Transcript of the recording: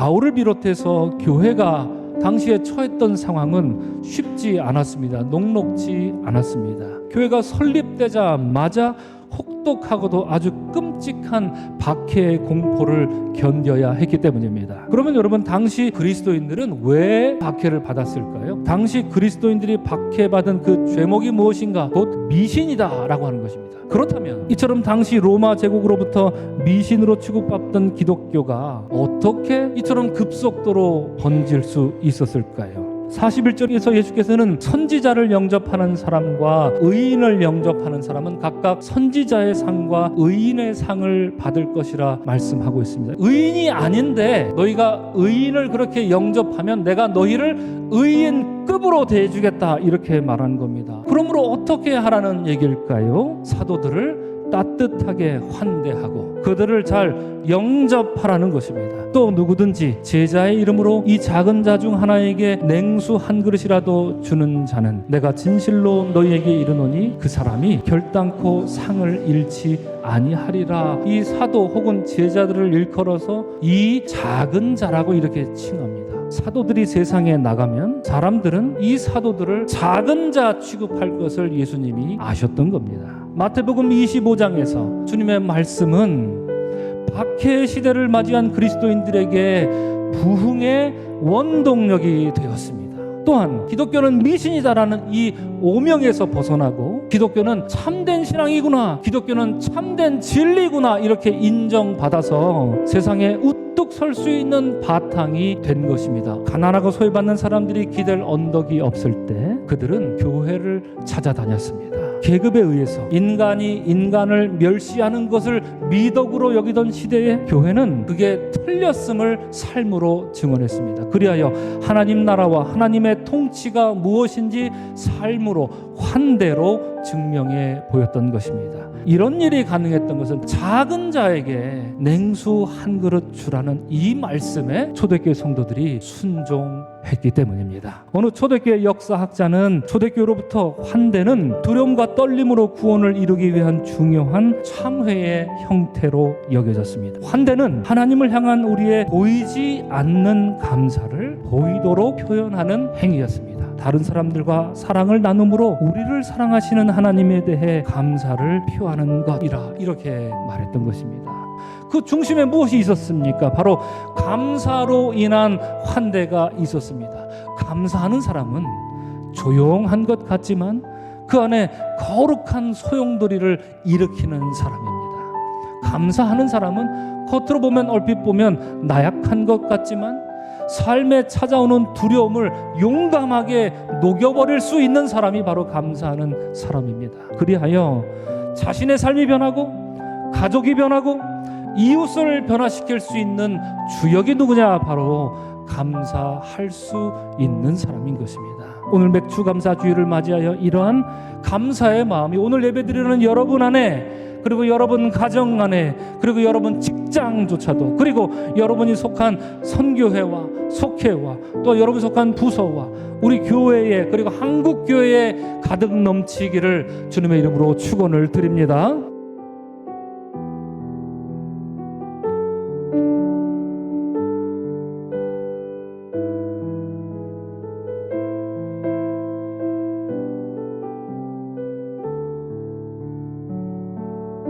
바울을 비롯해서 교회가 당시에 처했던 상황은 쉽지 않았습니다. 녹록지 않았습니다. 교회가 설립되자마자 혹독하고도 아주 끔찍한 박해의 공포를 견뎌야 했기 때문입니다. 그러면 여러분 당시 그리스도인들은 왜 박해를 받았을까요? 당시 그리스도인들이 박해받은 그 죄목이 무엇인가? 곧 미신이다라고 하는 것입니다. 그렇다면 이처럼 당시 로마 제국으로부터 미신으로 취급받던 기독교가 어떻게 이처럼 급속도로 번질 수 있었을까요? 41절에서 예수께서는 선지자를 영접하는 사람과 의인을 영접하는 사람은 각각 선지자의 상과 의인의 상을 받을 것이라 말씀하고 있습니다. 의인이 아닌데 너희가 의인을 그렇게 영접하면 내가 너희를 의인급으로 대해주겠다 이렇게 말한 겁니다. 그러므로 어떻게 하라는 얘기일까요? 사도들을 따뜻하게 환대하고 그들을 잘 영접하라는 것입니다. 또 누구든지 제자의 이름으로 이 작은 자 중 하나에게 냉수 한 그릇이라도 주는 자는 내가 진실로 너희에게 이르노니 그 사람이 결단코 상을 잃지 아니하리라. 이 사도 혹은 제자들을 일컬어서 이 작은 자라고 이렇게 칭합니다. 사도들이 세상에 나가면 사람들은 이 사도들을 작은 자 취급할 것을 예수님이 아셨던 겁니다. 마태복음 25장에서 주님의 말씀은 박해 시대를 맞이한 그리스도인들에게 부흥의 원동력이 되었습니다. 또한 기독교는 미신이다라는 이 오명에서 벗어나고 기독교는 참된 신앙이구나, 기독교는 참된 진리구나 이렇게 인정받아서 세상에 우뚝 설 수 있는 바탕이 된 것입니다. 가난하고 소외받는 사람들이 기댈 언덕이 없을 때 그들은 교회를 찾아다녔습니다. 계급에 의해서 인간이 인간을 멸시하는 것을 미덕으로 여기던 시대에 교회는 그게 틀렸음을 삶으로 증언했습니다. 그리하여 하나님 나라와 하나님의 통치가 무엇인지 삶으로 환대로 증명해 보였던 것입니다. 이런 일이 가능했던 것은 작은 자에게 냉수 한 그릇 주라는 이 말씀에 초대교회 성도들이 순종했기 때문입니다. 어느 초대교회 역사학자는 초대교회로부터 환대는 두려움과 떨림으로 구원을 이루기 위한 중요한 참회의 형태로 여겨졌습니다. 환대는 하나님을 향한 우리의 보이지 않는 감사를 보이도록 표현하는 행위였습니다. 다른 사람들과 사랑을 나눔으로 우리를 사랑하시는 하나님에 대해 감사를 표하는 것이라 이렇게 말했던 것입니다. 그 중심에 무엇이 있었습니까? 바로 감사로 인한 환대가 있었습니다. 감사하는 사람은 조용한 것 같지만 그 안에 거룩한 소용돌이를 일으키는 사람입니다. 감사하는 사람은 겉으로 보면 얼핏 보면 나약한 것 같지만 삶에 찾아오는 두려움을 용감하게 녹여버릴 수 있는 사람이 바로 감사하는 사람입니다. 그리하여 자신의 삶이 변하고 가족이 변하고 이웃을 변화시킬 수 있는 주역이 누구냐? 바로 감사할 수 있는 사람인 것입니다. 오늘 맥주 감사 주일을 맞이하여 이러한 감사의 마음이 오늘 예배드리는 여러분 안에 그리고 여러분 가정 안에 그리고 여러분 직장조차도 그리고 여러분이 속한 선교회와 속회와 또 여러분 속한 부서와 우리 교회에 그리고 한국 교회에 가득 넘치기를 주님의 이름으로 축원을 드립니다.